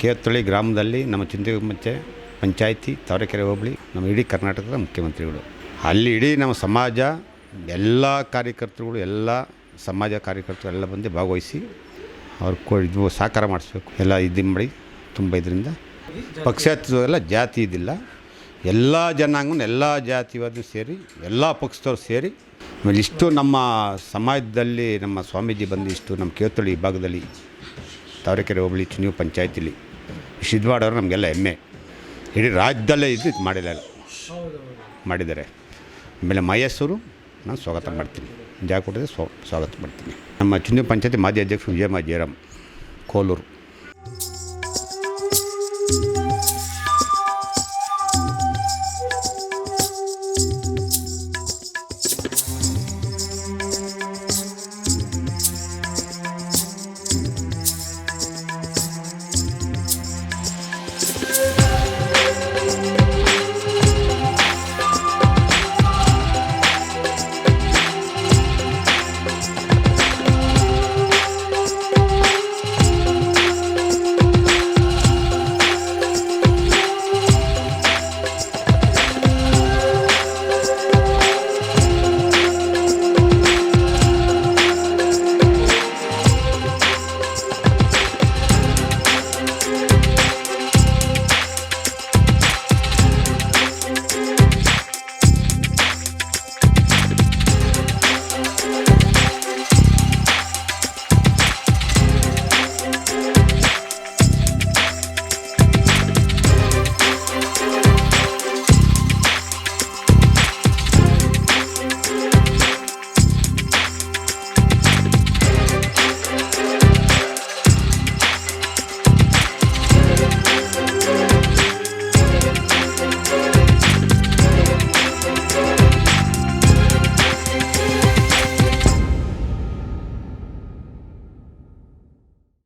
ಕೇತಳಿ ಗ್ರಾಮದಲ್ಲಿ ನಮ್ಮ ಚಿಂತೆ ಪಂಚಾಯಿತಿ ತಾವರೆಕೆರೆ ಹೋಬಳಿ, ನಮ್ಮ ಇಡೀ ಕರ್ನಾಟಕದ ಮುಖ್ಯಮಂತ್ರಿಗಳು. ಅಲ್ಲಿ ಇಡೀ ನಮ್ಮ ಸಮಾಜ, ಎಲ್ಲ ಕಾರ್ಯಕರ್ತರುಗಳು, ಎಲ್ಲ ಸಮಾಜ ಕಾರ್ಯಕರ್ತರು ಎಲ್ಲ ಬಂದು ಭಾಗವಹಿಸಿ ಅವ್ರು ಇದು ಸಹಕಾರ ಮಾಡಿಸ್ಬೇಕು. ಎಲ್ಲ ಇದು ಮಾಡಿ ತುಂಬ ಇದರಿಂದ. ಪಕ್ಷಾತೀತವೆಲ್ಲ ಜಾತಿ ಇದಿಲ್ಲ. ಎಲ್ಲ ಜನಾಂಗನ, ಎಲ್ಲ ಜಾತಿವಾದ ಸೇರಿ, ಎಲ್ಲ ಪಕ್ಷದವ್ರು ಸೇರಿ, ಆಮೇಲೆ ಇಷ್ಟು ನಮ್ಮ ಸಮಾಜದಲ್ಲಿ ನಮ್ಮ ಸ್ವಾಮೀಜಿ ಬಂದು ಇಷ್ಟು ನಮ್ಮ ಕೇತಳಿ ಭಾಗದಲ್ಲಿ ತಾವರೆಕೆರೆ ಹೋಬಳಿ ಚುನಿವು ಪಂಚಾಯತಿಲಿ ಸಿದ್ವಾಡವರು ನಮಗೆಲ್ಲ ಹೆಮ್ಮೆ. ಇಡೀ ರಾಜ್ಯದಲ್ಲೇ ಇದ್ದು ಇದು ಮಾಡಿಲ್ಲ. ಮಾಡಿದ್ದಾರೆ. ಆಮೇಲೆ ಮೈಸೂರು ನಾನು ಸ್ವಾಗತ ಮಾಡ್ತೀನಿ. ಜಾಗ ಕೊಟ್ಟಿದ್ರೆ ಸ್ವ, ಸ್ವಾಗತ ಮಾಡ್ತೀನಿ. ನಮ್ಮ ಚುನಿ ಪಂಚಾಯತಿ ಮಾಜಿ ಅಧ್ಯಕ್ಷ ವಿಜಯಮ್ಮ ಜಯರಾಮ್, ಕೋಲೂರು.